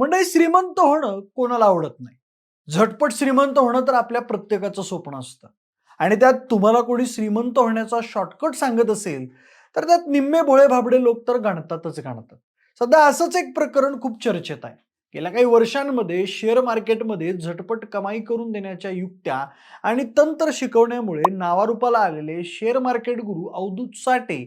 म्हणजे श्रीमंत होणं कोणाला आवडत नाही. झटपट श्रीमंत होणं तर आपल्या प्रत्येकाचं स्वप्न असतं. आणि त्यात तुम्हाला कोणी श्रीमंत होण्याचा शॉर्टकट सांगत असेल तर त्यात निम्मे भोळे भाबडे लोक तर गणतातच गणतात. सध्या असंच एक प्रकरण खूप चर्चेत आहे. गेल्या काही वर्षांमध्ये शेअर मार्केटमध्ये झटपट कमाई करून देण्याच्या युक्त्या आणि तंत्र शिकवण्यामुळे नावारूपाला आलेले शेअर मार्केट गुरु अवधूत साठे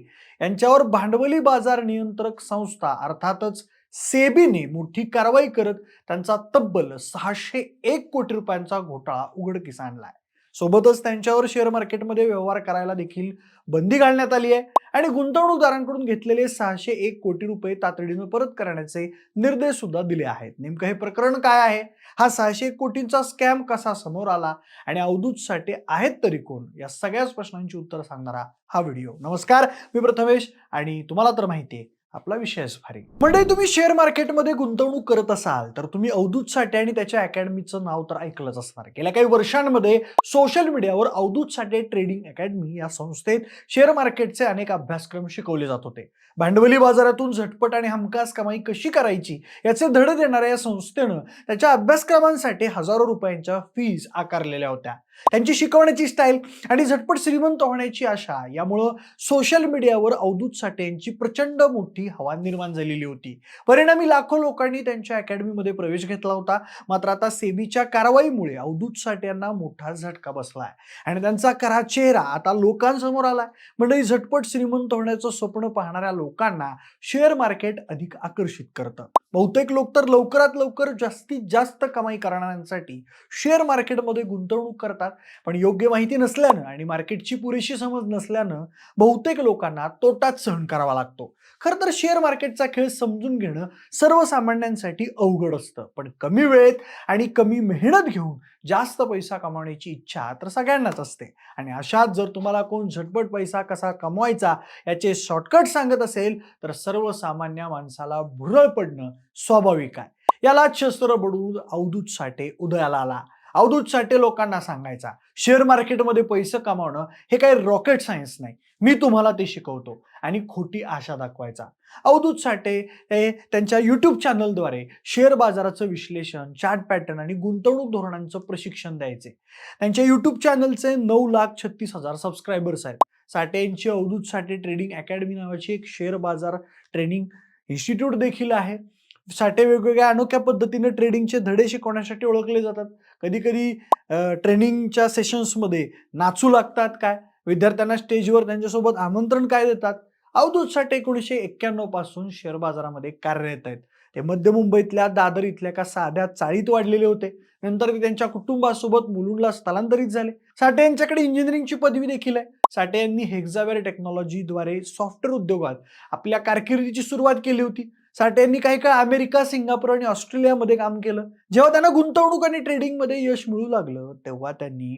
यांच्यावर भांडवली बाजार नियंत्रक संस्था अर्थातच सेबीने मोठी कारवाई करत त्यांचा तब्बल सहाशे एक कोटी रुपयांचा घोटाळा उघडकीस आणलाय सोबतच त्यांच्यावर शेअर मार्केटमध्ये व्यवहार करायला देखील बंदी घालण्यात आली आहे आणि गुंतवणूकदारांकडून घेतलेले सहाशे एक कोटी रुपये तातडीनं परत करण्याचे निर्देश सुद्धा दिले आहेत. नेमकं हे प्रकरण काय आहे? हा सहाशे एक कोटींचा स्कॅम कसा समोर आला आणि अवधूतसाठी आहेत तरी कोण? या सगळ्याच प्रश्नांची उत्तर सांगणारा हा व्हिडिओ. नमस्कार मी प्रथमेश आणि तुम्हाला तर माहिती आहे आपला विषयच भारी म्हणजे तुम्ही शेअर मार्केटमध्ये गुंतवणूक करत असाल तर तुम्ही अवधूत साठे आणि त्याच्या अकॅडमीचं नाव तर ऐकलंच असणार. गेल्या काही वर्षांमध्ये सोशल मीडियावर अवधूत साठे ट्रेडिंग अकॅडमी या संस्थेत शेअर मार्केटचे अनेक अभ्यासक्रम शिकवले जात होते. भांडवली बाजारातून झटपट आणि हमखास कमाई कशी करायची याचे धडे देणाऱ्या या संस्थेनं त्याच्या अभ्यासक्रमांसाठी हजारो रुपयांच्या फीज आकारलेल्या होत्या. त्यांची शिकवण्याची स्टाईल आणि झटपट श्रीमंत होण्याची आशा यामुळं सोशल मीडियावर अवधूत साठे यांची प्रचंड मोठी हवा निर्माण झालेली होती. परिणामी लाखो लोकांनी त्यांच्या अकॅडमीमध्ये प्रवेश घेतला होता. मात्र आता सेबीच्या कारवाईमुळे अवधूत साठे यांना मोठा झटका बसलाय. आणि त्यांचा करा चेहरा आता लोकांसमोर आलाय. म्हणजे झटपट श्रीमंत होण्याचं स्वप्न पाहणाऱ्या लोकांना शेअर मार्केट अधिक आकर्षित करतं. बहुतेक लोक तर लवकरात लवकर जास्तीत जास्त कमाई करणाऱ्यांसाठी शेअर मार्केटमध्ये गुंतवणूक करतात. पण योग्य माहिती नसल्यानं आणि मार्केटची पुरेशी समज नसल्यानं बहुतेक लोकांना तोटाच सहन करावा लागतो. खरं तर शेअर मार्केटचा खेळ समजून घेणं सर्वसामान्यांसाठी अवघड असतं. पण कमी वेळेत आणि कमी मेहनत घेऊन जास्त पैसा कमावण्याची इच्छा तर सगळ्यांनाच असते. आणि अशात जर तुम्हाला कोण झटपट पैसा कसा कमवायचा याचे शॉर्टकट सांगत असेल तर सर्वसामान्य माणसाला भुरळ पडणं स्वाभाविक आहे. यालाच शस्त्र बडून अवधूत साठे उदयाला आला. अवधूत साठे लोकांना सांगायचा. शेअर मार्केटमध्ये पैसे कमावणं हे काही रॉकेट सायन्स नाही. मी तुम्हाला ते शिकवतो आणि खोटी आशा दाखवायचा. अवधूत साठे हे त्यांच्या यूट्यूब चॅनलद्वारे शेअर बाजाराचं विश्लेषण चार्ट पॅटर्न आणि गुंतवणूक धोरणांचं प्रशिक्षण द्यायचे. त्यांच्या यूट्यूब चॅनलचे नऊ लाख छत्तीस हजार सबस्क्रायबर्स आहेत. साठे यांची अवधूत साठे ट्रेडिंग अकॅडमी नावाची एक शेअर बाजार ट्रेनिंग इन्स्टिट्यूट देखील आहे. साठे वेगवेगळ्या अनोख्या पद्धतीने ट्रेडिंगचे धडे शिकवण्यासाठी ओळखले जातात. कधी कधी ट्रेनिंगच्या सेशन्समध्ये नाचू लागतात काय? विद्यार्थ्यांना स्टेजवर त्यांच्यासोबत आमंत्रण काय देतात? अवधूत साठे एकोणीसशे एक्क्याण्णवपासून शेअर बाजारामध्ये कार्यरत आहेत. ते मध्य मुंबईतल्या दादर इथल्या का साध्या चाळीत वाढलेले होते. नंतर ते त्यांच्या कुटुंबासोबत मुलुंडला स्थलांतरित झाले. साठे यांच्याकडे इंजिनिअरिंगची पदवी देखील आहे. साठे यांनी हेक्झावेअर टेक्नॉलॉजीद्वारे सॉफ्टवेअर उद्योगात आपल्या कारकिर्दीची सुरुवात केली होती. साठे यांनी काही काळ अमेरिका सिंगापूर आणि ऑस्ट्रेलियामध्ये काम केलं. जेव्हा त्यांना गुंतवणूक आणि ट्रेडिंगमध्ये यश मिळू लागलं तेव्हा त्यांनी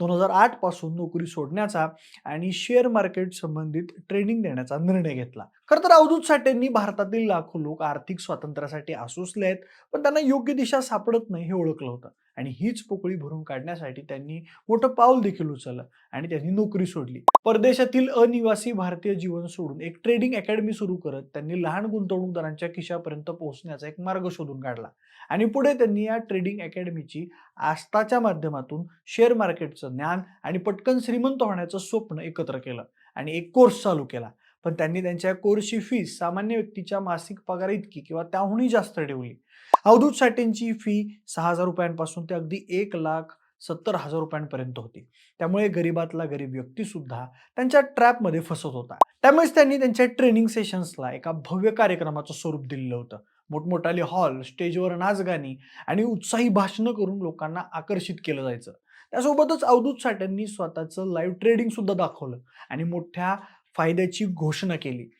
दोन हजार आठपासून नोकरी सोडण्याचा आणि शेअर मार्केट संबंधित ट्रेनिंग देण्याचा निर्णय घेतला. खरं तर अवधूत साठेंनी भारतातील लाखो लोक आर्थिक स्वातंत्र्यासाठी आसुसले आहेत पण त्यांना योग्य दिशा सापडत नाही हे ओळखलं होतं. आणि हीच पोकळी भरून काढण्यासाठी त्यांनी मोठं पाऊल देखील उचललं आणि त्यांनी नोकरी सोडली. परदेशातील अनिवासी भारतीय जीवन सोडून एक ट्रेडिंग अकॅडमी सुरू करत त्यांनी लहान गुंतवणूकदारांच्या खिशापर्यंत पोहोचण्याचा एक मार्ग शोधून काढला. आणि पुढे त्यांनी या ट्रेडिंग अकॅडमीची आस्थाच्या माध्यमातून शेअर मार्केटचं ज्ञान आणि पटकन श्रीमंत होण्याचं स्वप्न एकत्र केलं आणि एक कोर्स चालू केला. पण त्यांनी त्यांच्या कोर्सची फीस सामान्य व्यक्तीच्या मासिक पगार इतकी किंवा त्याहूनही जास्त ठेवली. अवधूत साठेंची फी सहा हजार रुपयांपासून ते अगदी एक लाख सत्तर हजार रुपयांपर्यंत होती. त्यामुळे गरीबातला गरीब व्यक्ती सुद्धा त्यांच्या ट्रॅपमध्ये फसत होता. त्यामुळेच त्यांनी त्यांच्या ट्रेनिंग सेशन्सला एका भव्य कार्यक्रमाचं स्वरूप दिलेलं होतं. मोठमोठाले हॉल स्टेजवर नाचगाणी आणि उत्साही भाषणं करून लोकांना आकर्षित केलं जायचं. त्यासोबतच अवधूत साठ्यांनी स्वतःचं लाईव्ह ट्रेडिंग सुद्धा दाखवलं आणि मोठ्या फायद्याची घोषणा केली.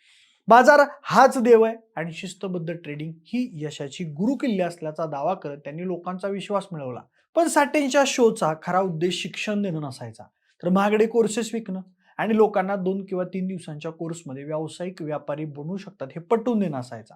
बाजार हाच देव आहे आणि शिस्तबद्ध ट्रेडिंग ही यशाची गुरुकिल्ली असल्याचा दावा करत त्यांनी लोकांचा विश्वास मिळवला. पण साठेंच्या शोचा खरा उद्देश शिक्षण देणं नसायचा. तर महागडे कोर्सेस विकणं आणि लोकांना दोन किंवा तीन दिवसांच्या कोर्समध्ये व्यावसायिक व्यापारी बनवू शकतात हे पटवून देणं असायचा.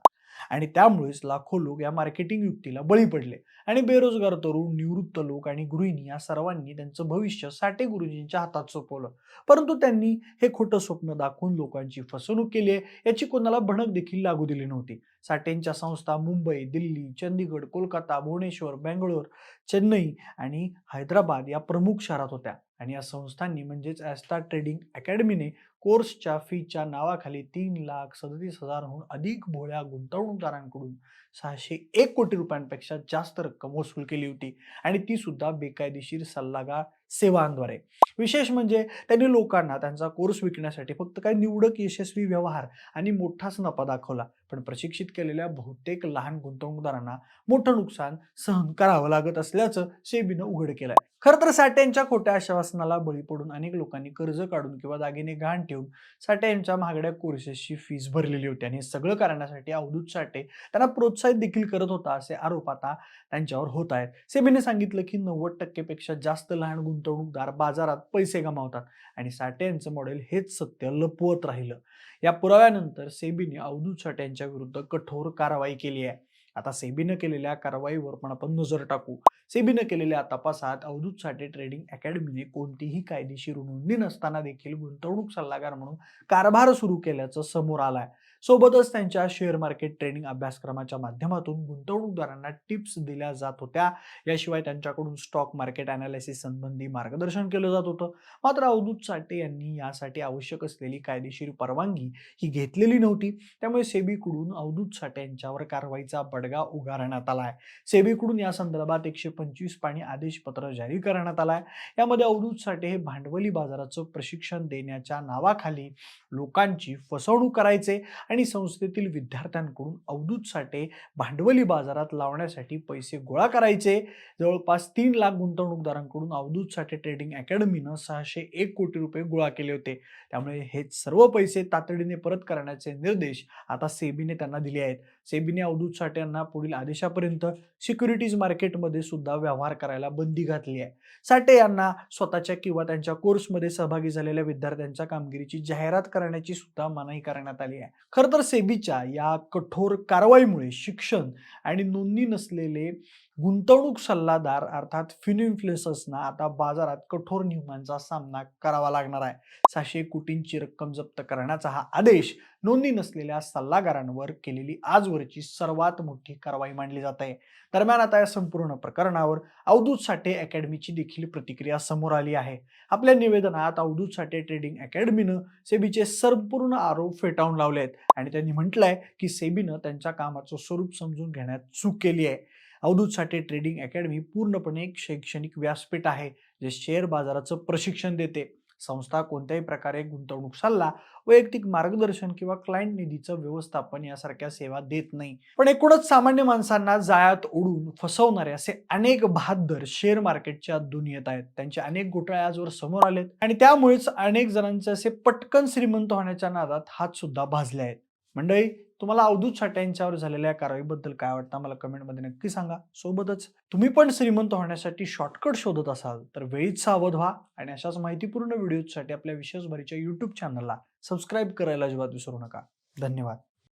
आणि त्यामुळेच लाखो लोक या मार्केटिंग युक्तीला बळी पडले. आणि बेरोजगार तरुण निवृत्त लोक आणि गृहिणी या सर्वांनी त्यांचं भविष्य साठे गुरुजींच्या हातात सोपवलं. परंतु त्यांनी हे खोटं स्वप्न दाखवून लोकांची फसवणूक केली आहे याची कोणाला भणक देखील लागू दिली नव्हती. साठेंच्या संस्था मुंबई दिल्ली चंदीगड कोलकाता भुवनेश्वर बेंगळूर चेन्नई आणि हैदराबाद या प्रमुख शहरात होत्या. आणि या संस्थांनी म्हणजेच ॲस्टा ट्रेडिंग अकॅडमीने कोर्सच्या फीच्या नावाखाली तीन लाख सदतीस हजारहून अधिक भोळ्या गुंतवणूकदारांकडून सहाशे एक कोटी रुपयांपेक्षा जास्त रक्कम वसूल केली होती. आणि ती सुद्धा बेकायदेशीर सल्लागार सेवांद्वारे. विशेष म्हणजे त्यांनी लोकांना त्यांचा कोर्स विकण्यासाठी फक्त काही निवडक यशस्वी व्यवहार आणि मोठाच नफा दाखवला. पण प्रशिक्षित केलेल्या बहुतेक लहान गुंतवणूकदारांना मोठं नुकसान सहन करावं लागत असल्याचं सेबीनं उघड केलंय. खरं तर साठ्यांच्या खोट्या आश्वासनाला बळी पडून अनेक लोकांनी कर्ज काढून किंवा दागिने गहाण ठेवून साठे यांच्या महागड्या कोर्सेसची फीस भरलेली होती आणि हे सगळं करण्यासाठी अवधूत साठे त्यांना प्रोत्साहित देखील करत होता असे आरोप आता त्यांच्यावर होत आहेत. सेबीने सांगितलं की नव्वद टक्केपेक्षा जास्त लहान गुंतवणूकदार बाजारात पैसे गमावतात आणि साठे यांचं मॉडेल हेच सत्य लपवत राहिलं. या पुराव्यानंतर सेबीने अवधूत साठे यांच्या विरुद्ध कठोर कारवाई केली आहे. आता सेबीनं केलेल्या कारवाईवर पण आपण नजर टाकू. सेबीनं केलेल्या तपासात अवधूत साठे ट्रेडिंग अकॅडमीने कोणतीही कायदेशीर नोंदणी नसताना देखील गुंतवणूक सल्लागार म्हणून कारभार सुरू केल्याचं समोर आलंय. सोबतच त्यांच्या शेअर मार्केट ट्रेडिंग अभ्यासक्रमाच्या माध्यमातून गुंतवणूकदारांना टिप्स दिल्या जात होत्या. याशिवाय त्यांच्याकडून स्टॉक मार्केट अनालिसिस संबंधी मार्गदर्शन केलं जात होतं. मात्र अवधूत साठे यांनी यासाठी आवश्यक असलेली कायदेशीर परवानगी ही घेतलेली नव्हती. त्यामुळे सेबीकडून अवधूत साठे यांच्यावर कारवाईचा बडगा उगारण्यात आला आहे सेबीकडून या संदर्भात एकशे पंचवीस पाणी आदेशपत्र जारी करण्यात आलाय. यामध्ये अवधूत साठे हे भांडवली बाजाराचं प्रशिक्षण देण्याच्या नावाखाली लोकांची फसवणूक करायचे आणि संस्थेतील विद्यार्थ्यांकडून अवधूत साठे भांडवली बाजारात लावण्यासाठी पैसे गोळा करायचे. जवळपास तीन लाख गुंतवणूकदारांकडून अवधूत साठे ट्रेडिंग अकॅडमीनं सहाशे एक कोटी रुपये गोळा केले होते. त्यामुळे हे सर्व पैसे तातडीने परत करण्याचे निर्देश आता सेबीने त्यांना दिले आहेत. सेबीने अवधूत साठे यांना पुढील आदेशापर्यंत सिक्युरिटीज मार्केटमध्ये सुद्धा व्यवहार करायला बंदी घातली आहे. साठे यांना स्वतःच्या किंवा त्यांच्या कोर्समध्ये सहभागी झालेल्या विद्यार्थ्यांच्या कामगिरीची जाहिरात करण्याची सुद्धा मनाई करण्यात आली आहे. खरं तर सेबीच्या या कठोर कारवाईमुळे शिक्षण आणि नोंदणी नसलेले गुंतवणूक सल्लादार अर्थात फिनइन्फ्लुएन्सर्सना आता बाजारात कठोर नियमांचा सामना करावा लागणार आहे. सहाशे कोटींची रक्कम जप्त करण्याचा हा आदेश नोंदणी नसलेल्या सल्लागारांवर केलेली आजवरची सर्वात मोठी कारवाई मानली जात आहे. दरम्यान आता या संपूर्ण प्रकरणावर अवधूत साठे अकॅडमीची देखील प्रतिक्रिया समोर आली आहे. आपल्या निवेदनात अवधूत साठे ट्रेडिंग अकॅडमीनं सेबीचे संपूर्ण आरोप फेटाळून लावले आहेत आणि त्यांनी म्हटलंय की सेबीनं त्यांच्या कामाचं स्वरूप समजून घेण्यात चूक केली आहे. अवधूत साठे ट्रेडिंग अकॅडमी पूर्णपणे एक शैक्षणिक व्यासपीठ आहे जे शेअर बाजाराचं प्रशिक्षण देते. संस्था कोणत्याही प्रकारे गुंतवणूक सल्ला वैयक्तिक मार्गदर्शन किंवा क्लायंट निधीचं व्यवस्थापन यासारख्या सेवा देत नाही. पण एकूणच सामान्य माणसांना जाळ्यात ओढून फसवणारे असे अनेक बहादर शेअर मार्केटच्या दुनियेत आहेत. त्यांचे अनेक घोटाळे आजवर समोर आलेत आणि त्यामुळेच अनेक जणांचे असे पटकन श्रीमंत होण्याच्या नादात हात सुद्धा भाजले आहेत. मंडळी तुम्हाला अवधूत साठे यांच्यावर झालेल्या कारवाईबद्दल काय वाटतं? मला कमेंटमध्ये नक्की सांगा. सोबतच तुम्ही पण श्रीमंत होण्यासाठी शॉर्टकट शोधत असाल तर वेळीच सावध व्हा आणि अशाच माहितीपूर्ण व्हिडिओसाठी आपल्या विशेष भरीच्या युट्यूब चॅनलला सबस्क्राईब करायला अजिबात विसरू नका. धन्यवाद.